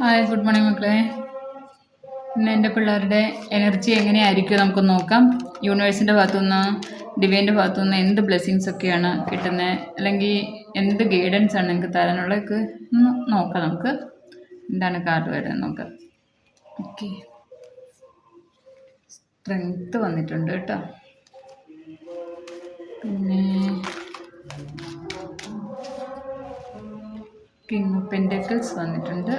Hi good morning മക്കളെ. ഇന്ന് എന്റെ പിള്ളേരുടെ എനർജി എങ്ങനെയായിരിക്കും നമുക്ക് നോക്കാം. യൂണിവേഴ്സിന്റെ ഭാഗത്തുനിന്ന് ഡിവൈന്റെ ഭാഗത്തുനിന്ന് എന്ത് ബ്ലെസ്സിങ്സ് ഒക്കെയാണ് കിട്ടുന്നത് അല്ലെങ്കിൽ എന്ത് ഗൈഡൻസ് ആണ് നിങ്ങൾക്ക് തരാനുള്ളത് ഒന്ന് നോക്കാം നമുക്ക്. എന്താണ് കാർഡ് വരുന്നത് നോക്കാം. ഓക്കെ. സ്ട്രെങ്ത്ത് വന്നിട്ടുണ്ട് കേട്ടോ. പിന്നെ കിങ് പെൻഡക്കിൾസ് വന്നിട്ടുണ്ട്.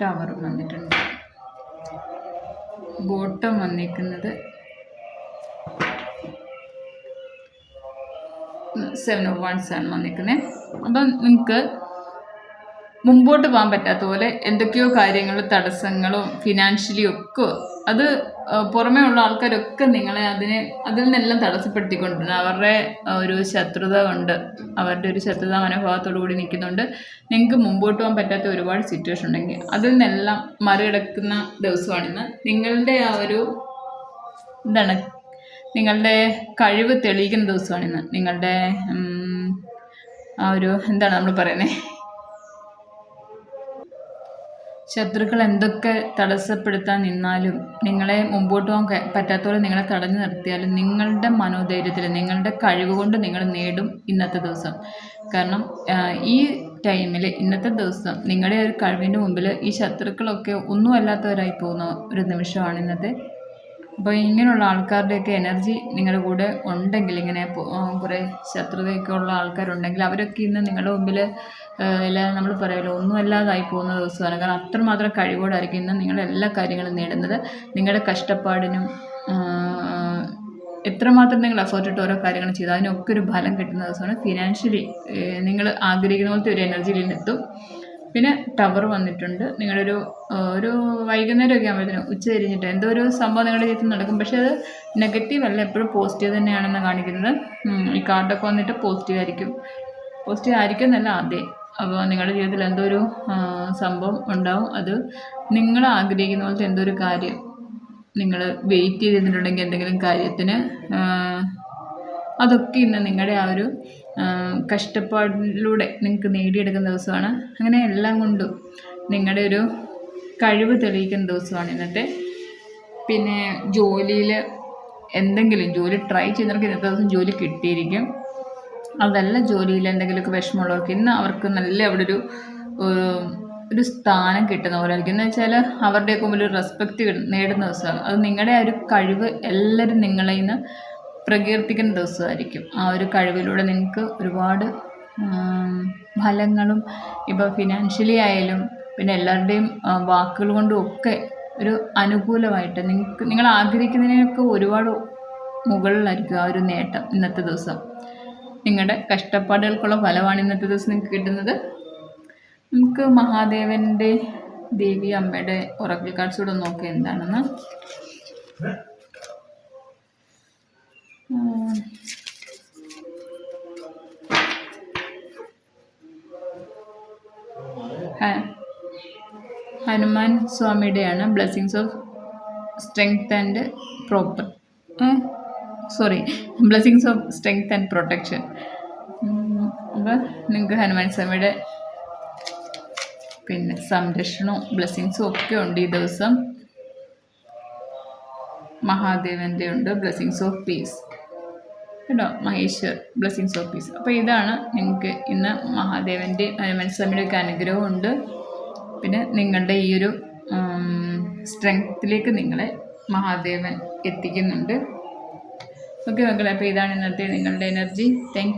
ടവറും വന്നിട്ടുണ്ട്. ബോട്ടം വന്നിരിക്കുന്നത് സെവൻ ഓഫ് വൺസ് ആണ് വന്നിരിക്കുന്നത് അപ്പം നിങ്ങൾക്ക് മുമ്പോട്ട് പോകാൻ പറ്റാത്ത പോലെ എന്തൊക്കെയോ കാര്യങ്ങളും തടസ്സങ്ങളും ഫിനാൻഷ്യലി ഒക്കെ അത് പുറമേ ഉള്ള ആൾക്കാരൊക്കെ നിങ്ങളെ അതിനെ അതിൽ നിന്നെല്ലാം തടസ്സപ്പെടുത്തിക്കൊണ്ടിരുന്നു അവരുടെ ഒരു ശത്രുത കൊണ്ട് അവരുടെ ഒരു ശത്രുതാ മനോഭാവത്തോടു കൂടി നിൽക്കുന്നുണ്ട്. നിങ്ങൾക്ക് മുമ്പോട്ട് പോകാൻ പറ്റാത്ത ഒരുപാട് സിറ്റുവേഷൻ ഉണ്ടെങ്കിൽ അതിൽ നിന്നെല്ലാം മറികടക്കുന്ന ദിവസമാണിന്ന്. നിങ്ങളുടെ ആ ഒരു എന്താണ് നിങ്ങളുടെ കഴിവ് തെളിയിക്കുന്ന ദിവസമാണിന്ന്. നിങ്ങളുടെ ആ ഒരു എന്താണ് നമ്മൾ പറയുന്നത് ശത്രുക്കൾ എന്തൊക്കെ തടസ്സപ്പെടുത്താൻ നിന്നാലും നിങ്ങളെ മുമ്പോട്ട് പോകാൻ പറ്റാത്തവരെ നിങ്ങളെ തടഞ്ഞു നിർത്തിയാലും നിങ്ങളുടെ മനോധൈര്യത്തിൽ നിങ്ങളുടെ കഴിവ് കൊണ്ട് നിങ്ങൾ നേടും ഇന്നത്തെ ദിവസം. കാരണം ഈ ടൈമിൽ ഇന്നത്തെ ദിവസം നിങ്ങളുടെ ഒരു കഴിവിന്റെ മുമ്പിൽ ഈ ശത്രുക്കളൊക്കെ ഒന്നുമല്ലാത്തവരായി പോകുന്ന ഒരു നിമിഷമാണ് ഇന്നത്തെ. അപ്പോൾ ഇങ്ങനെയുള്ള ആൾക്കാരുടെയൊക്കെ എനർജി നിങ്ങളുടെ കൂടെ ഉണ്ടെങ്കിൽ ഇങ്ങനെ കുറേ ശത്രുതയൊക്കെ ഉള്ള ആൾക്കാരുണ്ടെങ്കിൽ അവരൊക്കെ ഇന്ന് നിങ്ങളുടെ മുമ്പിൽ എല്ലാം നമ്മൾ പറയുമല്ലോ ഒന്നും അല്ലാതായി പോകുന്ന ദിവസമാണ്. കാരണം അത്രമാത്രം കഴിവോടായിരിക്കും ഇന്ന് നിങ്ങളുടെ എല്ലാ കാര്യങ്ങളും നേടുന്നത്. നിങ്ങളുടെ കഷ്ടപ്പാടിനും എത്രമാത്രം നിങ്ങൾ എഫേർട്ട് ഇട്ട് ഓരോ കാര്യങ്ങൾ ചെയ്തു അതിനൊക്കെ ഒരു ഫലം കിട്ടുന്ന ദിവസമാണ്. ഫിനാൻഷ്യലി നിങ്ങൾ ആഗ്രഹിക്കുന്ന പോലത്തെ ഒരു എനർജിയിൽ എത്തും പിന്നെ ടവർ വന്നിട്ടുണ്ട്. നിങ്ങളൊരു ഒരു വൈകുന്നേരമൊക്കെ ആകുമ്പോഴത്തേനും ഉച്ച തിരിഞ്ഞിട്ട് എന്തോ ഒരു സംഭവം നിങ്ങളുടെ ജീവിതത്തിൽ നടക്കും. പക്ഷേ അത് നെഗറ്റീവ് അല്ല എപ്പോഴും പോസിറ്റീവ് തന്നെയാണെന്ന് കാണിക്കുന്നത്. ഈ കാർഡൊക്കെ വന്നിട്ട് പോസിറ്റീവ് ആയിരിക്കും. പോസിറ്റീവ് ആയിരിക്കും എന്നല്ല ആദ്യം. അപ്പോൾ നിങ്ങളുടെ ജീവിതത്തിൽ എന്തോ ഒരു സംഭവം ഉണ്ടാവും? അത് നിങ്ങൾ ആഗ്രഹിക്കുന്ന പോലത്തെ എന്തോ ഒരു കാര്യം? നിങ്ങൾ വെയിറ്റ് ചെയ്തിട്ടുണ്ടെങ്കിൽ എന്തെങ്കിലും കാര്യത്തിന് അതൊക്കെ ഇന്ന് നിങ്ങളുടെ ആ ഒരു കഷ്ടപ്പാടിലൂടെ നിങ്ങൾക്ക് നേടിയെടുക്കുന്ന ദിവസമാണ്. അങ്ങനെ എല്ലാം കൊണ്ടും നിങ്ങളുടെ ഒരു കഴിവ് തെളിയിക്കുന്ന ദിവസമാണ് ഇന്നത്തെ. പിന്നെ ജോലിയിൽ എന്തെങ്കിലും ജോലി ട്രൈ ചെയ്യുന്നവർക്ക് ഇന്നത്തെ ദിവസം ജോലി കിട്ടിയിരിക്കും. അതല്ല ജോലിയിൽ എന്തെങ്കിലുമൊക്കെ വിഷമമുള്ളവർക്ക് ഇന്ന് അവർക്ക് നല്ല അവിടെ ഒരു ഒരു സ്ഥാനം കിട്ടുന്ന പോലെ ആയിരിക്കും. എന്ന് വെച്ചാൽ അവരുടെയൊക്കെ മുമ്പിൽ ഒരു റെസ്പെക്റ്റ് നേടുന്ന ദിവസമാണ്. അത് നിങ്ങളുടെ ആ ഒരു കഴിവ് എല്ലാവരും നിങ്ങളെ ഇന്ന് പ്രകീർത്തിക്കുന്ന ദിവസമായിരിക്കും. ആ ഒരു കഴിവിലൂടെ നിങ്ങൾക്ക് ഒരുപാട് ഫലങ്ങളും ഇപ്പോൾ ഫിനാൻഷ്യലി ആയാലും പിന്നെ എല്ലാവരുടെയും വാക്കുകൾ കൊണ്ടും ഒക്കെ ഒരു അനുകൂലമായിട്ട് നിങ്ങൾക്ക് നിങ്ങൾ ആഗ്രഹിക്കുന്നതിനൊക്കെ ഒരുപാട് മുകളിലായിരിക്കും ആ ഒരു നേട്ടം ഇന്നത്തെ ദിവസം. നിങ്ങളുടെ കഷ്ടപ്പാടുകൾക്കുള്ള ഫലമാണ് ഇന്നത്തെ ദിവസം നിങ്ങൾക്ക് കിട്ടുന്നത്. നമുക്ക് മഹാദേവന്റെ ദേവി അമ്മയുടെ ഉറക്കിൽ കാർഡ്സ് കൂടെ നോക്കുക എന്താണെന്ന്. Hanuman സ്വാമിയുടെയാണ്. Blessings of strength and proper sorry blessings of strength and protection അപ്പോൾ നിങ്ങൾക്ക് ഹനുമാൻ സ്വാമിയുടെ പിന്നെ സംരക്ഷണവും ബ്ലെസ്സിങ്സും ഒക്കെ ഉണ്ട് ഈ ദിവസം. മഹാദേവന്റെ ഉണ്ട്. ബ്ലെസ്സിങ്സ് ഓഫ് പീസ് കേട്ടോ? മഹേശ്വർ ബ്ലെസ്സിങ്സ് ഓഫ് പീസ് അപ്പോൾ ഇതാണ് നിങ്ങൾക്ക് ഇന്ന് മഹാദേവന്റെ ഹനുമാൻ സ്വാമിയുടെ ഒക്കെ അനുഗ്രഹം ഉണ്ട്. പിന്നെ നിങ്ങളുടെ ഈ ഒരു സ്ട്രെങ്ത്തിലേക്ക് നിങ്ങളെ മഹാദേവൻ എത്തിക്കുന്നുണ്ട്. ഓക്കെ മക്കളെ അപ്പോൾ ഇതാണ് ഇന്നത്തെ നിങ്ങളുടെ എനർജി താങ്ക്